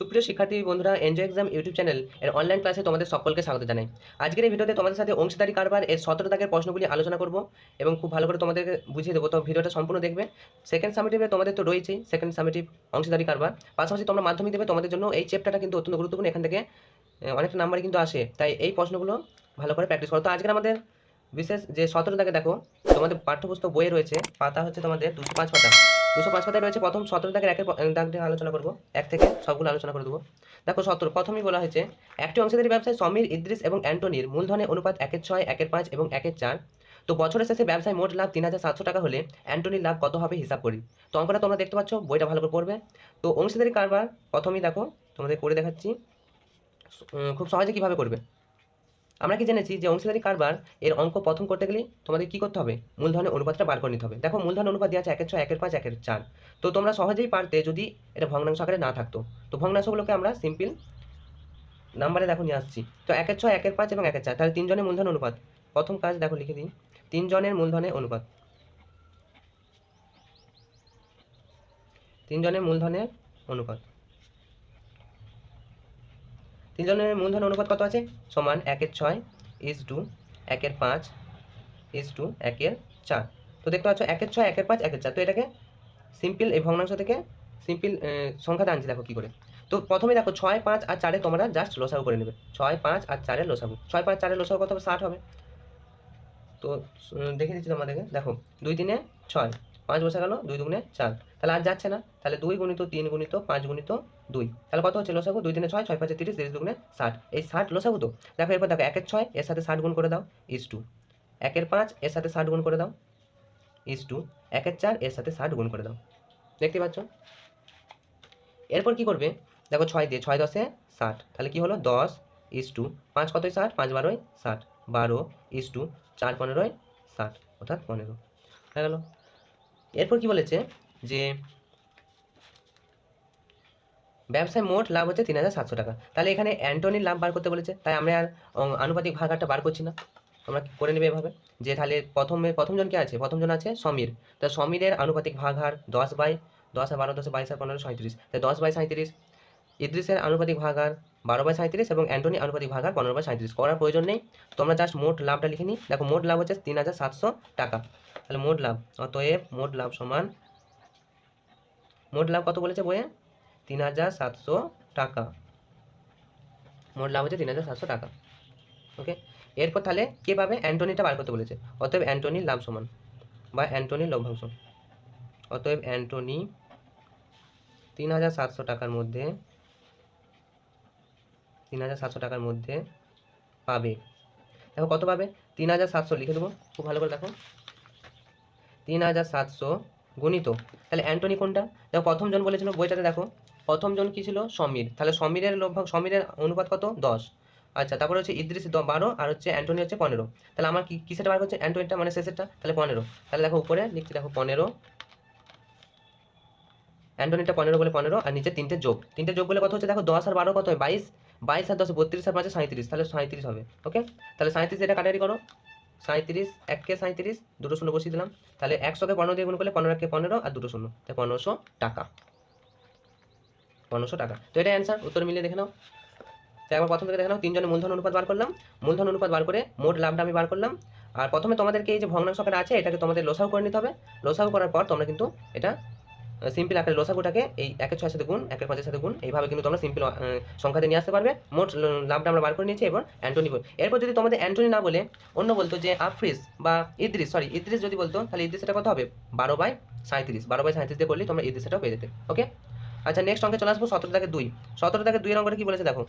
সুপ্রিয় শিক্ষার্থী বন্ধুরা এনজয় এক্সাম ইউটিউব চ্যানেল এর অনলাইন ক্লাসে তোমাদের সকলকে স্বাগত জানাই। আজকের এই ভিডিওতে তোমাদের সাথে অংশীদারি কারবার এর সতেরো দাগের প্রশ্নগুলি আলোচনা করব এবং খুব ভালো করে তোমাদেরকে বুঝিয়ে দেবো। তো ভিডিওটা সম্পূর্ণ দেখবে। সেকেন্ড সামিটিভে তোমাদের তো রয়েছেই সেকেন্ড সামিটিভ অংশীদারি কারবার। পাশাপাশি তোমরা মাধ্যমিক দেবে, তোমাদের জন্য এই চ্যাপ্টারটা কিন্তু অত্যন্ত গুরুত্বপূর্ণ। এখান থেকে অনেকটা নাম্বারই কিন্তু আসে। তাই এই প্রশ্নগুলো ভালো করে প্র্যাকটিস করো। তো আজকের আমাদের বিশেষ যে সতেরো দাগে দেখো, তোমাদের পাঠ্যপুস্তক বইয়ে রয়েছে, পাতা হচ্ছে তোমাদের দুশো পাঁচ পাতা। দুশো পাঁচ পাতায় রয়েছে প্রথম সতেরো দাগের একের প- দাগটি আলোচনা করব। এক থেকে সবগুলো আলোচনা করে দেবো। দেখো সতেরো, প্রথমেই বলা হয়েছে, একটি অংশীদারি ব্যবসায় সমীর, ইদ্রিস এবং অ্যান্টনির মূলধনের অনুপাত একের ছয়, একের পাঁচ এবং একের চার। তো বছরের শেষে ব্যবসায় মোট লাভ তিন হাজার সাতশো টাকা হলে অ্যান্টনির লাভ কত হবে হিসাব করি। তো অঙ্কটা তোমরা দেখতে পাচ্ছ, বইটা ভালো করে পড়বে। তো অংশীদারি কারবার, প্রথমেই দেখো, তোমাদের করে দেখাচ্ছি। খুব সহজে কীভাবে করবে? আমরা কি জেনেছি যে অংশীদারি কারবার এর অঙ্ক প্রথম করতে গেলে তোমাদের কি করতে হবে? মূলধনের অনুপাতটা বার করে নিতে হবে। দেখো মূলধন অনুপাত দেওয়া আছে একের ছয়, একের পাঁচ, একের চার। তো তোমরা সহজেই পারতে যদি এটা ভগ্নাংশ আকারে না থাকতো। তো ভগ্নাংশগুলোকে আমরা সিম্পল নাম্বারে দেখো নিয়ে আসছি। তো একের ছয়, একের পাঁচ এবং একের চার। তাহলে তিনজনের মূলধন অনুপাত। প্রথম কাজ দেখো লিখে দিই। তিনজনের মূলধনের অনুপাত। তিনজনের মূলধনের অনুপাত। তিনজনের মূলধন অনুপাত কত আছে? সমান একের ছয় ইস টু একের পাঁচ ইস টু একের চার। তো দেখতে পাচ্ছ, একের ছয়, একের পাঁচ, একের চার। তো এটাকে সিম্পল এই ভগ্নাংশ থেকে সিম্পল সংখ্যাতে আনছি দেখো কী করে। তো প্রথমে দেখো ছয়, পাঁচ আর চারে তোমরা জাস্ট লসাগু করে নেবে। ছয়, পাঁচ আর চারের লসাগু। ছয়, পাঁচ চারের লসাগু কত হবে? ষাট হবে। তো দেখে দিচ্ছি তোমাদেরকে। দেখো, দুই দিনে ছয়। পাঁচ বসে গেল, দুই দুগুনে চার। তাহলে আর যাচ্ছে না। তাহলে দুই গুণিত তিন গুণিত পাঁচ গুণিত দুই। তাহলে কত হচ্ছে লসাগু? দুই দিনে ছয় ছয় পাঁচে তিরিশ তিরিশ দুগুণে ষাট। এই ষাট লসাগু তো? দেখো, এরপর দেখো, একের ছয়, এর সাথে ষাট গুণ করে দাও ইস টু একের পাঁচ, এর সাথে ষাট গুণ করে দাও ইস টু একের চার, এর সাথে ষাট গুণ করে দাও। দেখতে পাচ্ছ? এরপর কি করবে? দেখো, ছয় দিয়ে, ছয় দশে ষাট। তাহলে কি হলো? দশ ইস টু পাঁচ কতই ষাট? পাঁচ বারোই ষাট। বারো ইস টু চার পনেরোই ষাট। অর্থাৎ পনেরো। হয়ে গেল। এরপর কি বলেছে? যে ব্যবসায় মোট লাভ হচ্ছে তিন হাজার সাতশো টাকা। তাহলে এখানে অ্যান্টনির লাভ বার করতে বলেছে, তাই আমরা আর আনুপাতিক ভাগারটা বার করছি না। আমরা করে নেবে এভাবে? যে তাহলে প্রথমে প্রথমজন কে আছে? প্রথমজন আছে সমীর। তা সমীরের আনুপাতিক ভাগ হার দশ বাই, দশ বারো, দশ বাইশ আর পনেরো সাঁত্রিশ তাই দশ বাই সাঁত্রিশ ইদ্রিসের আনুপাতিক ভাগ হার বারো বাই সাঁত্রিশ এবং অ্যান্টনি আনুপাতিক ভাগ হার পনেরো বাই সাঁত্রিশ করার প্রয়োজন নেই। তোমরা জাস্ট মোট লাভটা লিখে নিই। দেখো, মোট লাভ হচ্ছে তিন হাজার সাতশো টাকা। তাহলে মোট লাভ, অতএব মোট লাভ সমান মোট লাভ কত বলেছে বইয়ে? তিন হাজার সাতশো টাকা। মোট লাভ হচ্ছে তিন হাজার সাতশো টাকা। ওকে এরপর তাহলে কে পাবে? অ্যান্টনিটা বার করতে বলেছে। অতএব অ্যান্টনির লাভ সমান বা অ্যান্টনির লভ্যাংশ। অতএব অ্যান্টনি তিন হাজার সাতশো টাকার মধ্যে তিন হাজার সাতশো টাকার মধ্যে পাবে। দেখো কত পাবে? তিন হাজার সাতশো, লিখে দেবো। খুব ভালো করে দেখো। তিন হাজার সাতশো গুণিত। তাহলে অ্যান্টনি কোনটা? দেখো, প্রথম জন বলেছিল, বইটাতে দেখো, প্রথম জন কি ছিল? সমীর। তাহলে সমীরের লভ্যাংশ সমীরের অনুপাত কত? দশ। আচ্ছা তারপরে হচ্ছে ইদ্রিস বারো, আর হচ্ছে অ্যান্টনি হচ্ছে পনেরো। তাহলে আমার কি কিসেটা বার করছে? অ্যান্টনিটা মানে শেষেরটা? তাহলে পনেরো। তাহলে দেখো উপরে লিখছি দেখো পনেরো। অ্যান্টনিটা পনেরো বলে পনেরো, আর নিচে তিনটে যোগ। তিনটে যোগ বলে কত হচ্ছে? দেখো, দশ আর বারো কত হয়? বাইশ। বাইশ আর দশ, বত্রিশ আর পাঁচে সাঁত্রিশ তাহলে সাঁত্রিশ হবে। ওকে? তাহলে সাঁত্রিশ এটা কাটারি করো। সাঁত্রিশ এককে সাঁত্রিশ দুটো শূন্য বসিয়ে দিলাম। তাহলে একশোকে পনেরো দিয়ে গুণ করলে পনেরো একে পনেরো আর দুটো শূন্য। তাই পনেরোশো টাকা। পনেরোশো টাকা। তো এটা অ্যান্সার উত্তর মিলিয়ে দেখে নাও। তো একবার প্রথম থেকে দেখে নাও, তিনজনের মূলধন অনুপাত বার করলাম। মূলধন অনুপাত বার করে মোট লাভটা আমি বার করলাম। আর প্রথমে তোমাদেরকে এই যে ভগ্নাংশ আকারে আছে, এটাকে তোমাদের লসাগু করে নিতে হবে। লসাগু করার পর তোমরা কিন্তু এটা সিম্পল আকারে লসাগুটাকে এই একের ছয়ের সাথে গুণ, একের পাঁচের সাথে গুণ, এইভাবে কিন্তু তোমরা সিম্পল সংখ্যাতে নিয়ে আসতে পারবে। মোট লাভটা আমরা বার করে নিয়েছি এবার অ্যান্টনি বল এরপর যদি তোমাদের অ্যান্টনি না বলে, অন্য বলতো যে আফ্রিস বা ইদ্রিস সরি ইদ্রিস যদি বলতো, তাহলে ইদ্রিস এটা কত হবে? বারো বাই সাঁত্রিশ বারো বাই সাঁত্রিশ দিয়ে করলে তোমরা ইদ্রিস এটাও পেয়ে যেতে। ওকে আচ্ছা নেক্সট অঙ্কে চলে আসব সতেরো থেকে দুই। সতেরো থেকে দুই অঙ্কটা কি বলেছে দেখো?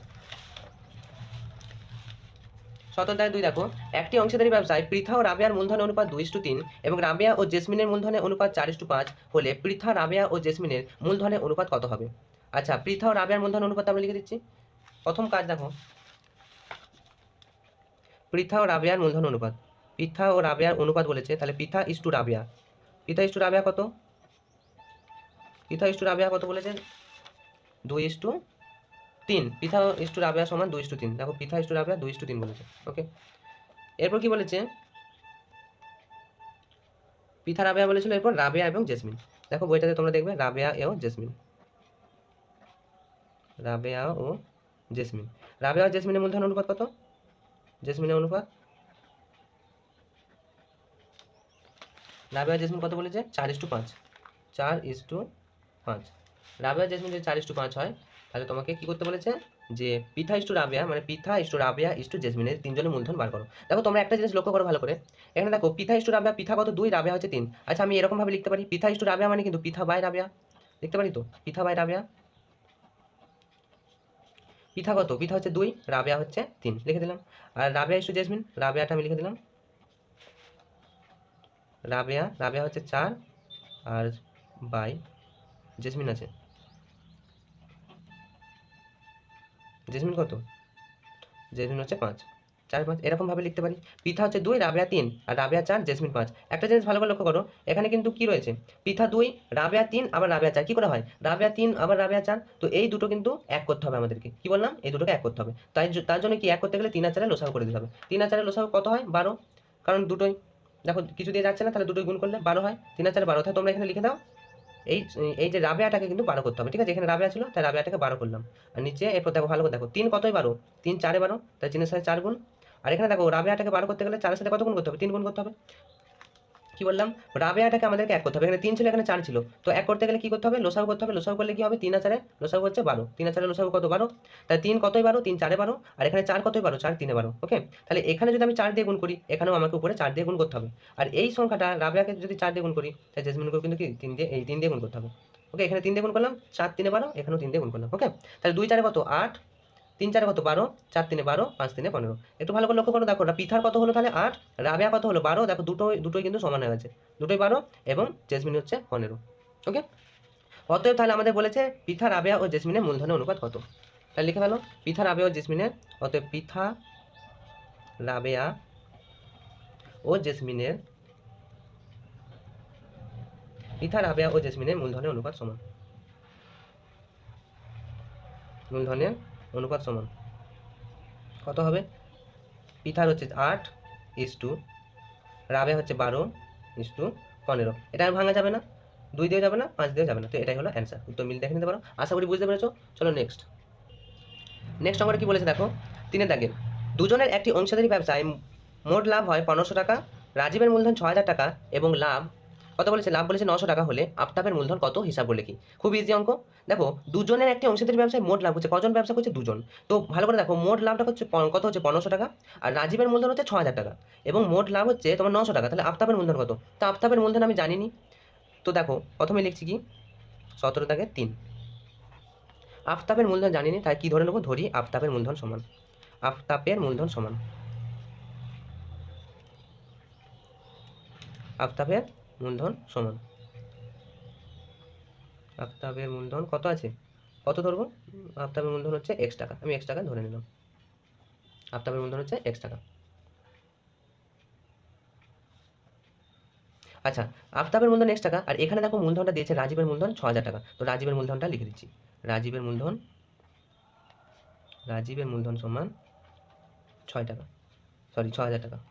থেকে দুই দেখো। একটি অংশীদারি ব্যবসায় পৃথা ও রাবেয়ার মূলধনের অনুপাত দুই ইস্টু তিন এবং রাবেয়া ও জেসমিনের মূলধনের অনুপাত চার টু পাঁচ হলে পৃথা, রাবেয়া ও জেসমিনের মূলধনের অনুপাত কত হবে? আচ্ছা পৃথা ও রাবেয়ার মূলধনের অনুপাত আমরা লিখে দিচ্ছি। প্রথম কাজ দেখো। পৃথা ও রাবেয়ার মূলধন অনুপাত। পৃথা ও রাবেয়ার অনুপাত বলেছে, তাহলে Pritha is to Rabeya. Pritha is to Rabeya কত? পৃথা ইস্টু রাবেয়া কত বলেছে? দুই ইস টু তিন। পিথা ইস্টু রাবেয়া সমান দুই ইস টু তিন। দেখো পিথা ইস টু রাবেয়া দুই ইস টু তিন বলেছে। ওকে? এরপর কি বলেছে? পিথা রাবেয়া বলেছিল এরপর রাবেয়া এবং জেসমিন। দেখো বইটাতে তোমরা দেখবে রাবেয়া এবং জেসমিন। রাবেয়া ও জেসমিন। রাবেয়া ও জেসমিনের মূলধন অনুপাত কত? জেসমিনের অনুপাত? রাবেয়া জেসমিন কত বলেছে? চার ইস টু পাঁচ। চার ইস টু পাঁচ। রাবেয়া জেসমিন যদি চার ইস টু পাঁচ হয় তাহলে তোমাকে কি করতে বলেছে? যে পিথা ইস্টু রাবেয়া মানে Pritha is to Rabeya is to জেসমিনের তিনজনের মূলধন বার করো। দেখো তোমরা একটা জিনিস লক্ষ্য করো ভালো করে। এখানে দেখো পিথা ইস্টু রাবেয়া পিথা কত দুই, রাবেয়া হচ্ছে তিন। আচ্ছা আমি এরকমভাবে লিখতে পারি। পিথা ইস টু রাবেয়া মানে কিন্তু পিথা বাই রাবেয়া। লিখতে পারি তো? পিথা বাই রাবেয়া। পিথা কত পিথা হচ্ছে দুই, রাবেয়া হচ্ছে তিন। লিখে দিলাম। আর রাবেয়া ইস্টু জেসমিন, রাবেয়াটা আমি লিখে দিলাম। রাবেয়া রাবেয়া হচ্ছে চার, আর বাই জেসমিন আছে। জেসমিন কত? জেসমিন হচ্ছে পাঁচ। চার, পাঁচ এরকমভাবে লিখতে পারি। পিঠা হচ্ছে দুই, রাবেয়া তিন আর রাবেয়া চার, জেসমিন পাঁচ। একটা জিনিস ভালো করে লক্ষ্য করো, এখানে কিন্তু কি রয়েছে? পিঠা দুই, রাবেয়া তিন, আবার রাবেয়া চার। কি করে হয়? রাবেয়া তিন, আবার রাবেয়া চার। তো এই দুটো কিন্তু এক করতে হবে আমাদেরকে। কি বললাম? এই দুটোকে এক করতে হবে। তাই তার জন্য কি এক করতে গেলে তিন চারে লোসাগু করে দিতে হবে। তিন চারে লোসাগু কত হয়? বারো। কারণ দুটোই, দেখো, কিছু দিয়ে যাচ্ছে না, তাহলে দুটোই গুণ করলে বারো হয়। তিন চারে বারো। তাহলে তোমরা এখানে লিখে দাও। এই এই যে রাবেয়াটাকে কিন্তু বারো করতে হবে, ঠিক আছে? এখানে রাবেয়া ছিল, তাই রাবেয়াটাকে বারো করলাম। আর নিচে, এরপর দেখো, ভালো করে দেখো, তিন কতই বারো? তিন চারে বারো, তাই তিনের সাথে চার গুণ। আর এখানে দেখো, রাবেয়াটাকে বারো করতে গেলে চারের সাথে কত গুণ করতে হবে? তিন গুণ করতে হবে। কি বললাম? রাবেয়াটাকে আমাদেরকে এক করতে হবে। এখানে তিন ছিল, এখানে চার ছিল। তো এক করতে গেলে কি করতে হবে? লোসাগু করতে হবে। লোসাগু করলে কি হবে? তিন আচারে লোসাগু হচ্ছে বারো। তিন আচারে লোসাগু কত বারো? তাই তিন কতই বারো? তিন চারে বারো। আর এখানে চার কতই বারো? চার তিনে বারো। ওকে? তাহলে এখানে যদি আমি চার দিয়ে গুণ করি, এখানেও আমাকে উপরে চার দিয়ে গুণ করতে হবে। আর এই সংখ্যাটা রাবেয়াকে যদি চার দিয়ে গুণ করি তাই জেসমিনকে কিন্তু কি তিন দিয়ে, এই তিন দিয়ে গুণ করতে হবে। ওকে? এখানে তিন দিয়ে গুণ করলাম। চার তিনে বারো, এখানেও তিন দিয়ে গুণ করলাম। ওকে? তাহলে দুই চারে কত? আট। তিন চারে কত? বারো। চার তিনে বারো, পাঁচ তিনে পনেরো। একটু ভালো করে লক্ষ্য করো, দেখো, পিথার কত হলো তাহলে? আট। রাবেয়া কত হলো? বারো। দেখো, দুটোই দুটোই কিন্তু সমান হয়ে গেছে। দুটোই বারো এবং জেসমিন হচ্ছে পনেরো। ওকে? অতএব তাহলে আমাদের বলেছে পিঠা রাবেয়া ও জেসমিনের মূলধনের অনুপাত কত? তাহলে লিখে ফেলো পিঠা রাবেয়া ও জেসমিনের, অতএব পিথা, রাবেয়া ও জেসমিনের পিঠা রাবেয়া ও জেসমিনের মূলধনের অনুপাত সমান। মূলধনের অনুপাত সমান। কত হবে? পিঠার হচ্ছে আট ইস টু রাবে হচ্ছে বারো ইস টু পনেরো। এটা ভাঙা যাবে না। দুই দিয়ে যাবে না, পাঁচ দিয়ে যাবে না। তো এটাই হলো অ্যান্সার উত্তর মিল দেখে নিতে পারো। আশা করি বুঝতে পেরেছ। চলো নেক্সট নেক্সট আমরা কি বলেছে দেখো? তিনের দাগে, দুজনের একটি অংশীদারি ব্যবসায় মোট লাভ হয় পনেরোশো টাকা, রাজীবের মূলধন ছ হাজার টাকা এবং লাভ কত বলেছে, লাভ বলেছে নশো টাকা হলে আফতাবের মূলধন কত হিসাব বলে কি? খুব ইজি অঙ্ক। দেখো, দুজনের একটি অংশীদারি ব্যবসায় মোট লাভ হচ্ছে, কজন ব্যবসা করছে? দুজন। তো ভালো করে দেখো, মোট লাভটা হচ্ছে কত হচ্ছে? পনেরোশো টাকা। আর রাজীবের মূলধন হচ্ছে ছ হাজার টাকা। এবং মোট লাভ হচ্ছে তোমার নশো টাকা। তাহলে আফতাবের মূলধন কত? তো আফতাবের মূলধন আমি জানিনি। তো দেখো, প্রথমে লিখছি কি? সতেরো দাগে তিন। আফতাবের মূলধন জানিনি, তাই কি ধরে নেব? ধরি আফতাবের মূলধন সমান। আফতাবের মূলধন সমান। আফতাবের মূলধন সমান। আফতাবের মূলধন কত আছে? কত ধরবো? আফতাবের মূলধন হচ্ছে এক্স টাকা। আমি এক্স টাকা ধরে নিলাম। আফতাবের মূলধন হচ্ছে এক্স টাকা। আচ্ছা আফতাবের মূলধন এক্স টাকা। আর এখানে দেখো মূলধনটা দিয়েছে রাজীবের মূলধন ছ হাজার টাকা। তো রাজীবের মূলধনটা লিখে দিচ্ছি। রাজীবের মূলধন রাজীবের মূলধন সমান ছয় টাকা। সরি ছ হাজার টাকা।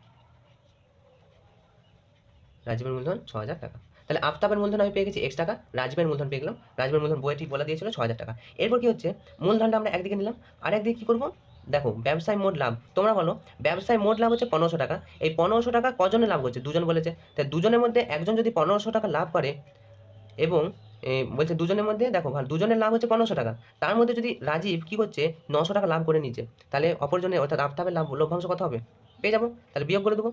রাজীবের মূলধন ছ হাজার টাকা। তাহলে আফতাবের মূলধন আমি পেয়ে গেছি এক্স টাকা, রাজীবের মূলধন পেয়ে গেলাম। রাজীবের মূলধন ঠিক বলে দিয়েছিল ছ হাজার টাকা। এরপর কি হচ্ছে? মূলধনটা আমরা একদিকে নিলাম আর একদিকে কী করব? দেখো, ব্যবসায় মোট লাভ। তোমরা বলো, ব্যবসায় মোট লাভ হচ্ছে পনেরোশো টাকা। এই পনেরোশো টাকা কজনে লাভ করছে? দুজন বলেছে। তাই দুজনের মধ্যে একজন যদি পনেরোশো টাকা লাভ করে এবং বলছে দুজনের মধ্যে, দেখো, ভালো, দুজনের লাভ হচ্ছে পনেরোশো টাকা। তার মধ্যে যদি রাজীব কি করছে? নশো টাকা লাভ করে নিচ্ছে। তাহলে অপরজনের, অর্থাৎ আফতাবের লাভ লভ্যাংশ কত হবে? পেয়ে যাব। তাহলে বিয়োগ করে দেবো।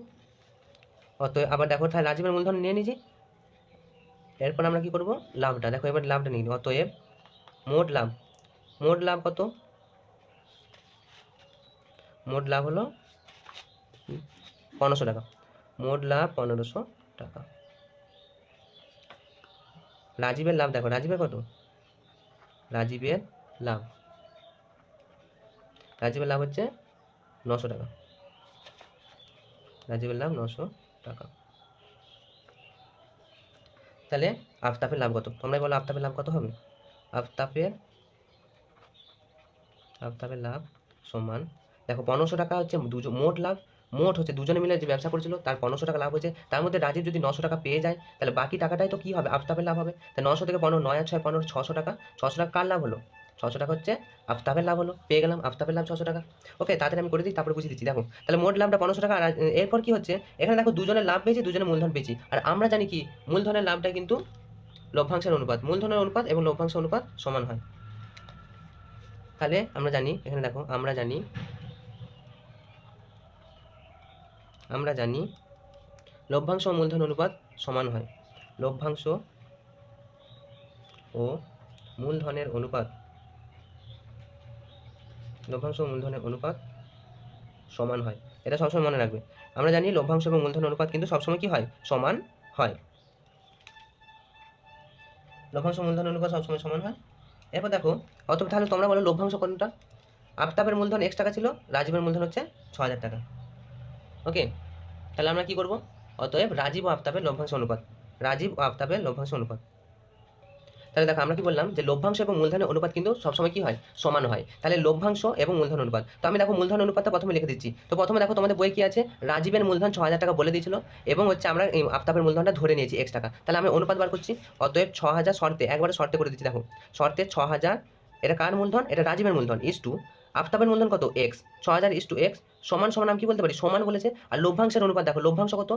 অতএব আবার দেখো তাহলে রাজীবের মূলধন নিয়ে নিয়েছি। এরপর আমরা কি করব? লাভটা। দেখো, এবার লাভটা নিয়ে। অতএব মোট লাভ। মোট লাভ কত? মোট লাভ হলো পনেরোশো টাকা। মোট লাভ পনেরোশো টাকা। রাজীবের লাভ দেখো। রাজীবের কত? রাজীবের লাভ। রাজীবের লাভ হচ্ছে নশো টাকা। রাজীবের লাভ নশো টাকা। তাহলে আফতাফের লাভ কত? তোমরাই বলো আফতাফের লাভ কত হবে? আফতাফের আফতাফের লাভ সমান দেখো পনেরোশো টাকা হচ্ছে দুজন মোট লাভ। মোট হচ্ছে দুজনে মিলে যে ব্যবসা করেছিল, তার পনেরোশো টাকা লাভ হয়েছে। তার মধ্যে রাজীব যদি নশো টাকা পেয়ে যায়, তাহলে বাকি টাকাটাই তো কী হবে? আফতাফের লাভ হবে। তাই নশো থেকে পনেরো নয় ছয় পনেরো ছশো টাকা। ছশো টাকা কার লাভ হলো? ছশো টাকা হচ্ছে আফতাবের লাভ হলো, পেয়ে গেলাম আফতাবের লাভ ছশো টাকা। ওকে তাড়াতাড়ি আমি করে দিই, তারপরে বুঝিয়ে দিচ্ছি। দেখো, তাহলে মোট লাভটা পনেরোশো টাকা, আর এরপর কি হচ্ছে? এখানে দেখো, দুজনের লাভ পেয়েছি দুজনে মূলধন পেয়েছি। আর আমরা জানি কি, মূলধনের লাভটা কিন্তু লভ্যাংশের অনুপাত। মূলধনের অনুপাত এবং লভ্যাংশ অনুপাত সমান হয়। তাহলে আমরা জানি, এখানে দেখো, আমরা জানি আমরা জানি লভ্যাংশ ও মূলধন অনুপাত সমান হয়। লভ্যাংশ ও মূলধনের অনুপাত লভ্যাংশ মূলধনের অনুপাত সমান হয়। এটা সবসময় মনে রাখবে। আমরা জানি লভ্যাংশ এবং মূলধন অনুপাত কিন্তু সবসময় কি হয়? সমান হয়। লভ্যাংশ মূলধন অনুপাত সবসময় সমান হয়। এরপর দেখো, অত তাহলে তোমরা বলো লভ্যাংশ কোনটা? আফতাবের মূলধন এক্স টাকা ছিল, রাজীবের মূলধন হচ্ছে ছ হাজার টাকা। ওকে, তাহলে আমরা কি করব? অতএব রাজীব ও আফতাবের লভ্যাংশ অনুপাত। রাজীব ও আফতাবের লভ্যাংশ অনুপাত। তাহলে দেখো, আমরা কি বললাম যে লভ্যাংশ এবং মূলধনের অনুপাত কিন্তু সবসময় কি হয়? সমান হয়। তাহলে লভ্যাংশ এবং মূলধন অনুপাত। তো আমি দেখো মূলধন অনুপাতটা প্রথমে লিখে দিচ্ছি। তো প্রথমে দেখো, তোমাদের বই কি আছে? রাজীবের মূলধন ছ হাজার টাকা বলে দিয়েছিল এবং হচ্ছে আমরা এই আফতাবের মূলধনটা ধরে নিয়েছি এক্স টাকা। তাহলে আমি অনুপাত বার করছি। অতএব ছ হাজার শর্তে, একবারে শর্তে করে দিচ্ছি, দেখো। শর্তে ছ হাজার এটা কার মূলধন? এটা রাজীবের মূলধন ইস টু আফতাবের মূলধন কত? এক্স ছ হাজার ইস টু এক্স সমান সমান আমি কি বলতে পারি? সমান বলেছে। আর লভ্যাংশের অনুপাত দেখো, লভ্যাংশ কত?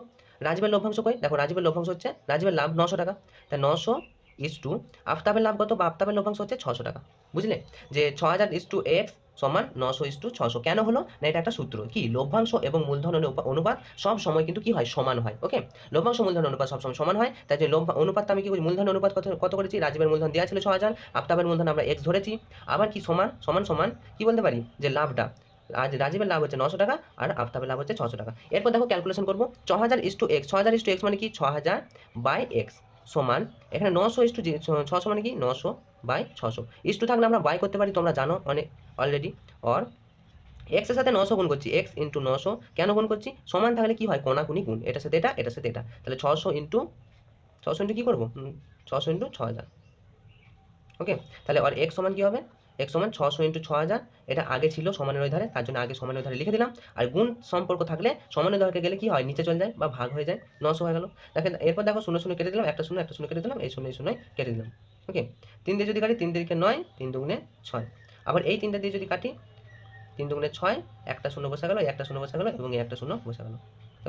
রাজীবের লভ্যাংশ কই? দেখো, রাজীবের লভ্যাংশ হচ্ছে, রাজীবের লাভ নশো টাকা। তা নশো ইস টু আফতাবের লাভ কত বা আফতাবের লভ্যাংশ হচ্ছে ছশো টাকা। বুঝলে? যে ছ হাজার ইস টু এক্স সমান নশো ইস টু ছশো কেন হলো? না, এটা একটা সূত্র। কি? লভ্যাংশ এবং মূলধন অনুপা- অনুপাত সব সময় কিন্তু কি হয়? সমান হয় ওকে লভ্যাংশ মূলধন অনুপাত সবসময় সমান হয়। তাই যে লভ্যা অনুপাতটা আমি কি করি মূলধন অনুপাত কত কত করেছি? রাজীবের মূলধন দেওয়া ছিল ছ হাজার। আফতাবের মূলধন আমরা এক্স ধরেছি। আবার কি সমান? সমান সমান, কি বলতে পারি? যে লাভটা। আজ রাজীবের লাভ হচ্ছে নশো টাকা আর আফতাবের লাভ হচ্ছে ছশো টাকা। এরপর দেখো ক্যালকুলেশন করব। ছ হাজার ইস টু এক্স ছ হাজার ইস টু এক্স মানে কি? ছ হাজার বাই এক্স সমান, এখানে নশো ইস টু ছশো মানে কি? নশো বাই ছশো। ইস টু থাকলে আমরা বাই করতে পারি, তোমরা জানো অনেক অলরেডি অর এক্সের সাথে নশো গুণ করছি এক্স ইন্টু নশো। কেন গুণ করছি? সমান থাকলে কি হয়? কোনাকুনি গুণ। এটার সাথে এটা এটার সাথে এটা। তাহলে ছশো ইন্টু ছশো ইন্টু কী করব? ছশো ইন্টু ছ হাজার। ওকে তাহলে আর এক্স সমান কী হবে? এক্স সমান ছশো ইন্টু ছ হাজার, এটা আগে ছিল সমানের ধারে, তার জন্য আগে সমানের ধারে লিখে দিলাম। আর গুণ সম্পর্ক থাকলে সমানের ধারকে গেলে কি হয়? নিচে চলে যায় বা ভাগ হয়ে যায়, নশো হয়ে গেল। দেখেন, এরপর দেখো শূন্য শূন্য কেটে দিলাম, একটা শূন্য একটা শূন্য কেটে দিলাম, এই শূন্য, এই শূন্যই কেটে দিলাম। ওকে তিন দিয়ে যদি কাটি, তিন দিকে নয়, তিন দুগুণে ছয়। আবার এই তিনটা দিয়ে যদি কাটি, তিন দুগুণে ছয়, একটা শূন্য বসে গেল একটা শূন্য বসে গেল এবং এই একটা শূন্য বসে গেল।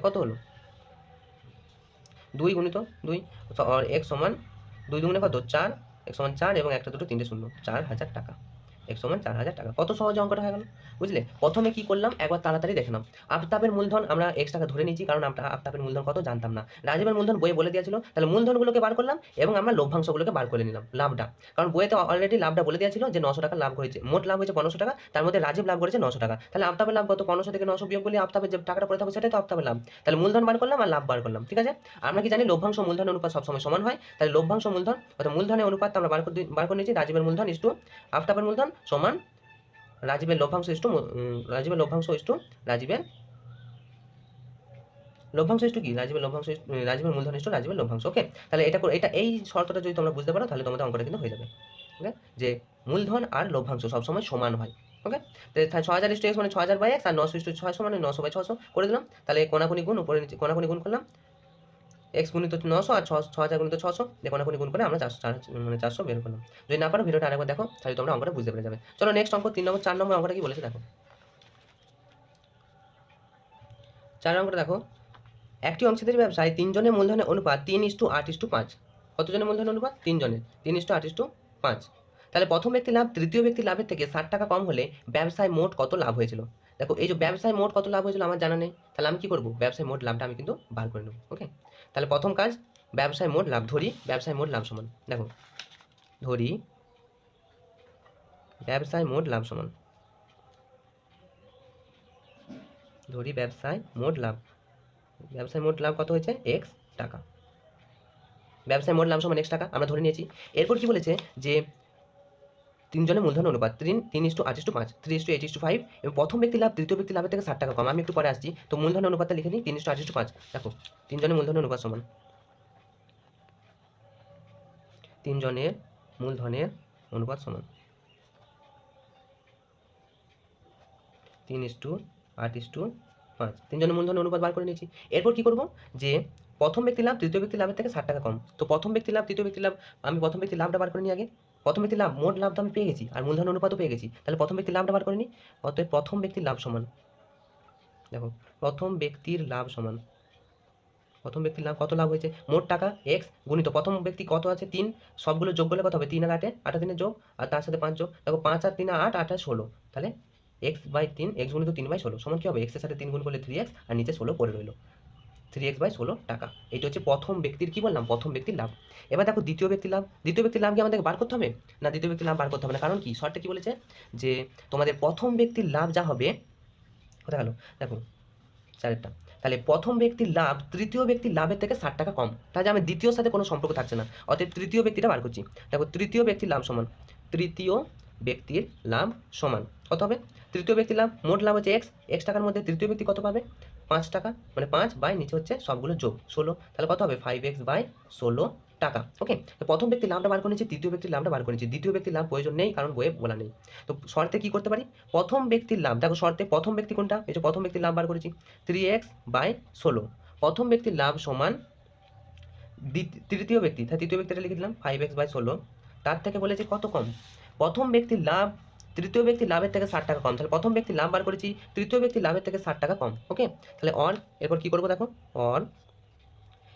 কত হলো? দুই গুণিত দুই এক সমান দুই দুগুণে কত? চার এক সমান চার এবং একটা দুটো তিনটে শূন্য, চার হাজার টাকা। এক সমান চার হাজার টাকা। কত সহজে অঙ্কটা হয়ে গেল? বুঝলে? প্রথমে কি করলাম? একবার তাড়াতাড়ি দেখে নাও। আফতাবের মূলধন আমরা এক্স টাকা ধরে নিয়েছি, কারণ আমরা আফতাবের মূলধন কত জানতাম না। রাজীবের মূলধন বইয়ে বলে দিয়েছিল, তাহলে মূলধনগুলোকে বার করলাম এবং আমরা লভ্যাংশগুলোকে বার করে নিলাম, লাভটা। কারণ বইয়েতে অলরেডি লাভটা বলে দিয়েছিল যে নশো টাকা লাভ হয়েছে মোট লাভ হয়েছে পনেরোশো টাকা, তার মধ্যে রাজীব লাভ করেছে নশো টাকা। তাহলে আফতাবের লাভ কত? পনেরোশো থেকে নশো বিয়োগ করলে আফতাবের যে টাকাটা পড়ে থাকবে সেটাই তো আফতাবের লাভ। তাহলে মূলধন বার করলাম আর লাভ বার করলাম, ঠিক আছে? আমরা কি জানি লভ্যাংশ মূলধন অনুপাত সবসময় সমান হয়। তাহলে লভ্যাংশ মূলধন অর্থাৎ মূলধনের অনুপাত আমরা বার করে বার করে নিয়েছি, রাজীবের মূলধন ইস্টু আফতাবের মূলধন সমান রাজীবের লভ্যাংশ ইস্টু রাজীবের লভ্যাংশ ইস্টু রাজীবের লভ্যাংশ ইস্টু কি? রাজীবের লভ্যাংশ রাজীবের মূলধন ইস্টু রাজীবের লভ্যাংশ ওকে তাহলে এটা এটা এই শর্তটা যদি তোমরা বুঝতে পারো, তাহলে তোমাদের অঙ্কটা কিন্তু হয়ে যাবে ওকে যে মূলধন আর লভ্যাংশ সবসময় সমান হয় ওকে তো ছ হাজার ইস্টু এক্স মানে ছ হাজার বাই এক্স, আর নশো ইস্টু ছয়শো মানে নশো বাই ছশো, করে দিলাম। তাহলে কোনাকুনি গুণ, উপরে নিচে কোনাকুনি গুণ করলাম। এক্স গুণিত নশো আর ছ ছ হাজার গুণিত ছশো। কোনাকুনি গুণ করে আমরা চারশো চার মানে চারশো বের করলাম। যদি না পারো ভিডিওটা আরেকবার দেখো, তাহলে তোমরা অঙ্কটা বুঝতে পেরে যাবে। চলো নেক্সট অঙ্ক তিন নম্বর চার নম্বর অঙ্কটা কি বলেছে দেখো। চার অঙ্কটা দেখো। একটি অংশীদারি ব্যবসায় তিনজনের মূলধনের অনুপাত তিন ইস টু আট ইস টু পাঁচ। কতজনের মূলধনের অনুপাত? তিনজনের। তিন ইস টু আট ইস টু পাঁচ। তাহলে প্রথম ব্যক্তি লাভ, তৃতীয় ব্যক্তি লাভের থেকে ষাট টাকা কম হলে ব্যবসায় মোট কত লাভ হয়েছিল? দেখো, এই যে ব্যবসায় মোট কত লাভ হয়েছিল আমার জানা নেই। তাহলে আমি কি করব? ব্যবসায় মোট লাভটা আমি কিন্তু বার করে নেব ওকে তাহলে প্রথম কাজ, ব্যবসায় মোট লাভ, ধরি, ব্যবসায় মোট লাভ সমান। দেখো, ধরি, ব্যবসায় মোট লাভ সমান। ধরি, ব্যবসায় মোট লাভ। ব্যবসায় মোট লাভ কত হয়েছে? এক্স টাকা। ব্যবসায় মোট লাভ সমান এক্স টাকা, আমরা ধরে নিয়েছি। এরপর কি বলেছে? যে তিনজনের মূলধন অনুপাত, তিন তিন ইস টু আট ইস টু পাঁচ, three is to eight is to five, এবং প্রথম ব্যক্তি লাভ তৃতীয় ব্যক্তি লাভের থেকে ষাট টাকা কম। আমি একটু পরে আসছি। তো মূলধন অনুপাতটা লিখে নিই, তিন ইস টু আট ইস টু পাঁচ। দেখো, তিনজনের মূলধন অনুপাত সমান। তিনজনের মূলধনের অনুপাত সমান। তিন ইস টু আট ইস টু পাঁচ। তিনজনের মূলধন অনুপাত বার করে নিয়েছি। এরপর কি করব? যে প্রথম ব্যক্তি লাভ তৃতীয় ব্যক্তি লাভের থেকে ষাট টাকা কম। তো প্রথম ব্যক্তি লাভ তৃতীয় ব্যক্তি লাভ, আমি প্রথম ব্যক্তি লাভটা বার করে নিই আগে। প্রথম ব্যক্তির লাভ, মোট লাভ তো আমি পেয়ে গেছি আর মূলধন অনুপাতও পেয়ে গেছি। তাহলে প্রথম ব্যক্তির লাভটা বার করে নিই অতএব প্রথম ব্যক্তির লাভ সমান। দেখো, প্রথম ব্যক্তির লাভ সমান। প্রথম ব্যক্তির লাভ কত লাভ হয়েছে? মোট টাকা এক্স গুণিত প্রথম ব্যক্তি কত আছে? তিন। সবগুলো যোগ করলে কত হবে? তিন আর আটে, আটা তিনের যোগ, আর তার সাথে পাঁচ যোগ। দেখো, পাঁচ আর তিন আট আট ষোলো। তাহলে এক্স বাই তিন এক্স গুণিত তিন বাই ষোলো। সমান কী হবে? এক্সের সাথে তিন গুণ করলে থ্রি এক্স আর নিচে ষোলো পড়ে রইল। থ্রি এক্স বাই ষোলো টাকা। এটা হচ্ছে প্রথম ব্যক্তির, কি বললাম? প্রথম ব্যক্তির লাভ। এবার দেখো দ্বিতীয় ব্যক্তির লাভ। দ্বিতীয় ব্যক্তির লাভ কি আমাদের বার করতে হবে? না, দ্বিতীয় ব্যক্তির লাভ বার করতে হবে না। কারণ কি? শর্টে কি বলেছে? যে তোমাদের প্রথম ব্যক্তির লাভ যা হবে, কোথায় গেল? দেখো চারেরটা তাহলে প্রথম ব্যক্তির লাভ তৃতীয় ব্যক্তির লাভের থেকে ষাট টাকা কম। তাহলে আমি দ্বিতীয়র সাথে কোনো সম্পর্ক থাকছে না। অতএব তৃতীয় ব্যক্তিটা বার করছি। দেখো, তৃতীয় ব্যক্তির লাভ সমান। তৃতীয় ব্যক্তির লাভ সমান। কত হবে? তৃতীয় ব্যক্তির লাভ, মোট লাভ হচ্ছে এক্স এক্স টাকার মধ্যে তৃতীয় ব্যক্তি কত পাবে? পাঁচ টাকা মানে পাঁচ বাই নিচে হচ্ছে সবগুলো যোগ, ষোলো। তাহলে কত হবে? ফাইভ এক্স বাই ষোলো টাকা। ওকে তো প্রথম ব্যক্তির লাভটা বার করে নিচ্ছি তৃতীয় ব্যক্তির লাভটা বার করে নিচ্ছি। দ্বিতীয় ব্যক্তির লাভ প্রয়োজন নেই, কারণ বইয়ে বলা নেই। তো শর্তে কি করতে পারি? প্রথম ব্যক্তির লাভ দেখো শর্তে প্রথম ব্যক্তি কোনটা? এই যে প্রথম ব্যক্তির লাভ বার করেছি। থ্রি এক্স বাই ষোলো। প্রথম ব্যক্তির লাভ সমান তৃতীয় ব্যক্তি। তৃতীয় ব্যক্তিটা লিখে দিলাম ফাইভ এক্স বাই ষোলো। তার থেকে বলেছি কত কম? প্রথম ব্যক্তির লাভ তৃতীয় ব্যক্তি লাভের থেকে ষাট টাকা কম। তাহলে প্রথম ব্যক্তি লাভ বার করেছি, তৃতীয় ব্যক্তি লাভের থেকে ষাট টাকা কম ওকে তাহলে অর এরপর কি করব দেখো? অর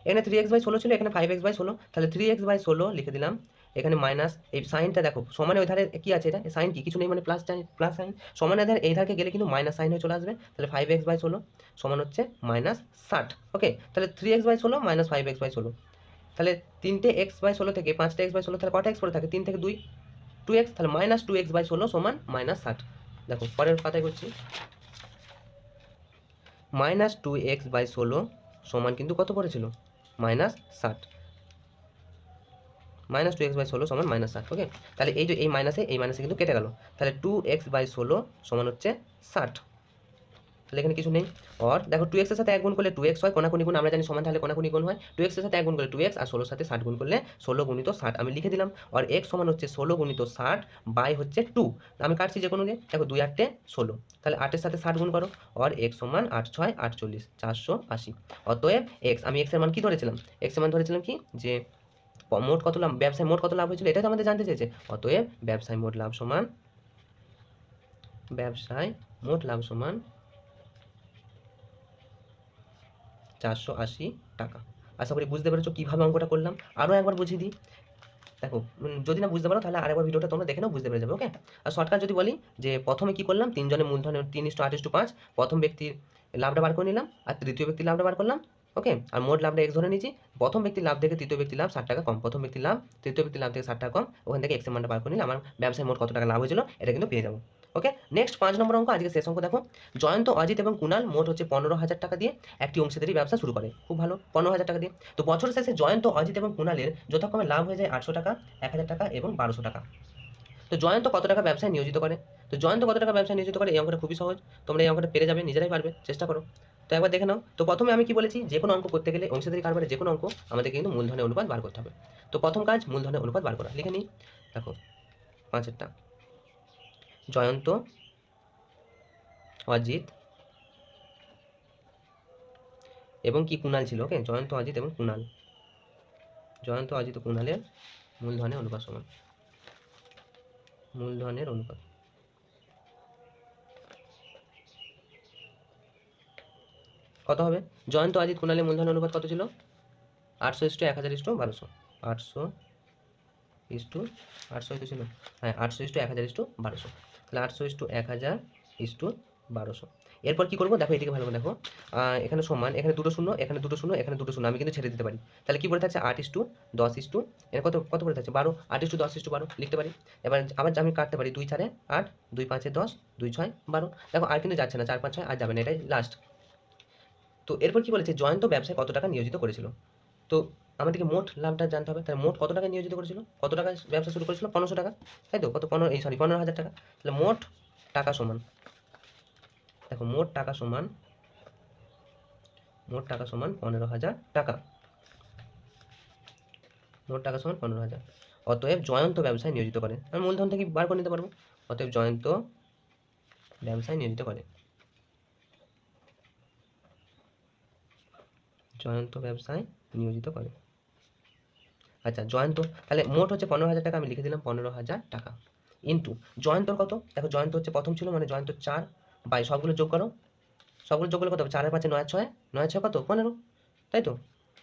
এখানে থ্রি এক্স বাই ষোলো ছিল, এখানে ফাইভ এক্স বাই ষোলো। তাহলে থ্রি এক্স বাই ষোলো লিখে দিলাম, এখানে মাইনাস এই সাইনটা দেখো, সমানে ওই ধারে কি আছে এটা? সাইন কি? কিছু নেই মানে প্লাস প্লাস সাইন সমানে ধারে এই ধারকে গেলে কিন্তু মাইনাস সাইন হয়ে চলে আসবে, তাহলে ফাইভ এক্স বাই ষোলো সমান হচ্ছে মাইনাস ষাট ওকে তাহলে থ্রি এক্স বাই ষোলো মাইনাস ফাইভ এক্স বাই ষোলো। তাহলে তিনটে এক্স বাই ষোলো থেকে পাঁচটা এক্স বাই ষোলো, তাহলে কটা এক্স পড়ে থাকে? তিন থেকে দুই। টু এক্স তাহলে মাইনাস টু এক্স বাই ষোলো সমান মাইনাস ষাট। দেখো, পরের পাতায় করছি। মাইনাস টু এক্স বাই ষোলো সমান কিন্তু কত পড়েছিল? মাইনাস ষাট। মাইনাস টু এক্স বাই ষোলো সমান মাইনাস ষাট ওকে তাহলে এই যে এই মাইনাসে এই মাইনাসে কিন্তু কেটে গেল। তাহলে টু এক্স বাই ষোলো সমান হচ্ছে ষাট। তাহলে এখানে কিছু নেই। আর দেখো টু এক্সের সাথে এক গুণ করলে টু এক্স হয়, কোনাকুনি গুণ, আমরা জানি সমান তাহলে কোনাকুনি গুণ হয়। টু এক্সের সাথে এক গুণ করলে টু এক্স আর ষোলোর সাথে ষাট গুণ করলে ষোলো গুণিত ষাট। আমি লিখে দিলাম। আর এক্স সমান হচ্ছে ষোলো গুণিত ষাট বাই হচ্ছে টু আমি কাটছি যে কোনো দিয়ে। দেখো দুই আটটে ষোলো। তাহলে আটের সাথে ষাট গুণ করো। আর এক্স সমান আট ছয়, আটচল্লিশ, চারশো আশি। অতএব এক্স আমি এক্সের মান কি ধরেছিলাম? এক্সের মান ধরেছিলাম কি? যে মোট কত লাভ, ব্যবসায় মোট কত লাভ হয়েছিল? এটাই তো আমাদের জানতে চেয়েছে। অতএব ব্যবসায় মোট লাভ সমান, ব্যবসায় মোট লাভ সমান চারশো আশি টাকা। আশা করি বুঝতে পেরেছ কীভাবে অঙ্কটা করলাম। আরও একবার বুঝিয়ে দিই। দেখো যদি না বুঝতে পারো, তাহলে আরেকবার ভিডিওটা তোমরা দেখে নাও, বুঝতে পেরে যাবে ওকে আর শর্টকাট যদি বলি, যে প্রথমে কি করলাম তিনজনের মূলধনের তিন ইস্টু আট ইস্টু পাঁচ, প্রথম ব্যক্তির লাভটা বার করে নিলাম, আর তৃতীয় ব্যক্তির লাভটা বার করলাম ওকে আর মোট লাভটা এক্স ধরে নিয়েছি, প্রথম ব্যক্তির লাভ থেকে তৃতীয় ব্যক্তির লাভ ষাট টাকা কম, প্রথম ব্যক্তির লাভ, তৃতীয় ব্যক্তির লাভ থেকে ষাট টাকা কম, ওখান থেকে এক্সের মানটা বার করে নিলে আমার ব্যবসায় মোট কত টাকা লাভ হয়েছিল, এটা কিন্তু পেয়ে যাব। ওকে নেক্সট পাঁচ নম্বর অঙ্ক আজকে শেষ অঙ্ক দেখো। জয়ন্ত, অজিত এবং কুণাল মোট হচ্ছে পনেরো হাজার টাকা দিয়ে একটি অংশীদারি ব্যবসা শুরু করে। খুব ভালো, পনেরো হাজার টাকা দিয়ে। তো বছর শেষে জয়ন্ত, অজিত এবং কুণালের যথাক্রমে লাভ হয়ে যায় আটশো টাকা, এক হাজার টাকা এবং বারোশো টাকা। তো জয়ন্ত কত টাকা ব্যবসায় নিয়োজিত করে? তো জয়ন্ত কত টাকা ব্যবসায় নিয়োজিত করে? এই অঙ্কটা খুবই সহজ। তোমরা এই অঙ্কটা পেরে যাবে, নিজেরাই পারবে, চেষ্টা করো। তো একবার দেখে নাও। তো প্রথমে আমি কি বলেছি? যে কোনো অঙ্ক করতে গেলে অংশীদারি কারবারে যে কোনো অঙ্ক আমাদের কিন্তু মূলধনের অনুপাত বার করতে হবে। তো প্রথম কাজ মূলধনের অনুপাত বার করা। লিখে নিই। দেখো, পাঁচেরটা। জয়ন্ত, অজিত এবং কি কুণাল ছিল, ওকে? জয়ন্ত, অজিত এবং কুণাল। জয়ন্ত, অজিত কুণালের মূলধনের অনুপাত সমান। মূলধনের অনুপাত। কত হবে? জয়ন্ত, অজিত, কুণালের মূলধনের অনুপাত কত ছিল? আটশো ইস্টু এক হাজার ইস্টু বারোশো। আটশো ইস্টু আটশো তো ছিল? হ্যাঁ আটশো ইস্টু এক হাজার ইস্টু বারোশো। তাহলে আটশো ইস্টু এক হাজার ইস্টু বারোশো এরপর কি করব? দেখো এদিকে ভালো করে দেখো। এখানে সমান, এখানে দুটো শূন্য, এখানে দুটো শূন্য, এখানে দুটো শূন্য। আমি কিন্তু ছেড়ে দিতে পারি। তাহলে কি পড়ে থাকছে? আট ইস্টু দশ ইস্টু এর কত কত পড়ে থাকছে? বারো। আট ইস্টু দশ ইস্টু বারো। লিখতে পারি। এবার আবার আমি কাটতে পারি। দুই চারে আট, দুই পাঁচে দশ, দুই ছয়, বারো। দেখো, আর কিন্তু যাচ্ছে না। চার পাঁচ ছয়, আর যাবে না। এটাই লাস্ট তো এরপর কি বলেছে? জয়ন্ত ব্যবসায় কত টাকা নিয়োজিত করেছিল? তো আমাদেরকে মোট লাভটা জানতে হবে। তাহলে মোট কত টাকা নিয়োজিত করেছিল? কত টাকা ব্যবসা শুরু করেছিল? পনেরোশো টাকা। তাই তো? কত? পনেরো এই সরি পনেরো হাজার টাকা। তাহলে মোট টাকা সমান। দেখো, মোট টাকা সমান, মোট টাকা সমান পনেরো হাজার টাকা। মোট টাকা সমান পনেরো হাজার। অতএব জয়ন্ত ব্যবসায় নিয়োজিত করে। আমি মূলধন থেকে বার করে নিতে পারব? অতএব জয়ন্ত ব্যবসায় নিয়োজিত করে। জয়ন্ত ব্যবসায় নিয়োজিত করে। আচ্ছা জয়ন্ত, তাহলে মোট হচ্ছে পনেরো হাজার টাকা, আমি লিখে দিলাম পনেরো হাজার টাকা। ইন্টু, জয়ন্তর কত? দেখো, জয়ন্ত হচ্ছে প্রথম ছিল মানে জয়ন্ত চার, বাই, সবগুলো যোগ করো। সবগুলো যোগ করলে কত চারের পাঁচে নয়, ছয় নয়, ছয় কত? পনেরো, তাই তো?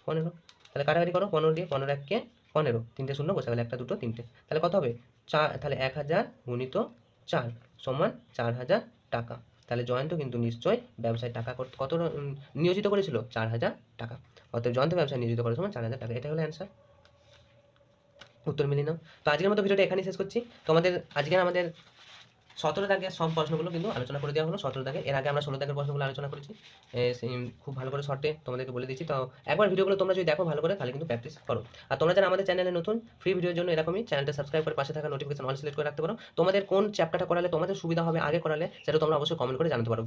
পনেরো। তাহলে কাটাকাটি করো, পনেরো দিয়ে, পনেরো এককে পনেরো, তিনটে শূন্য বসে গেলে একটা, দুটো, তিনটে। তাহলে কত হবে? চার, তাহলে এক হাজার গুণিত চার, সমান চার হাজার টাকা। তাহলে জয়ন্ত কিন্তু নিশ্চয়ই ব্যবসায় টাকা কত- নিয়োজিত করেছিল? চার হাজার টাকা। অর্থাৎ জয়ন্ত ব্যবসায় নিয়োজিত করার সময় চার হাজার টাকা। এটা হলো অ্যান্সার উত্তর মিলিয়ে নাও তো আজকের মতো ভিডিওটা এখানেই শেষ করছি। তোমাদের আজকের আমাদের সতেরো দাগের সব প্রশ্নগুলো কিন্তু আলোচনা করে দেওয়া হলো, সতেরো দাগে। এর আগে আমরা ষোলো দাগের প্রশ্নগুলো আলোচনা করেছি। খুব ভালো করে শর্টে তোমাদেরকে বলে দিচ্ছি। তো একবার ভিডিওগুলো তোমরা যদি দেখো ভালো করে, তাহলে কিন্তু প্র্যাকটিস করো। আর তোমরা যারা আমাদের চ্যানেলে নতুন ফ্রি ভিডিওর জন্য এরকমই চ্যানেলটা সাবস্ক্রাইব করে পাশে থাকা নোটিফিকেশন অল সিলেক্ট করে রাখতে পারো। তোমাদের কোন চ্যাপ্টারটা করালে তোমাদের সুবিধা হবে, আগে করালে সেটা তোমরা অবশ্যই কমেন্ট করে জানাতে পারো।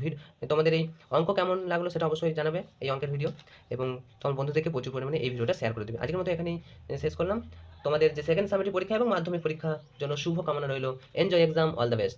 তোমাদের এই অঙ্ক কেমন লাগল সেটা অবশ্যই জানাবে এই অঙ্কের ভিডিও এবং তোমার বন্ধুদেরকে প্রচুর পরিমাণে এই ভিডিওটা শেয়ার করে দেবে। আজকের মতো এখানেই শেষ করলাম। তোমাদের যে সেকেন্ড সামিটি পরীক্ষা এবং মাধ্যমিক পরীক্ষার জন্য শুভ কামনা রইল। Enjoy Exam all the best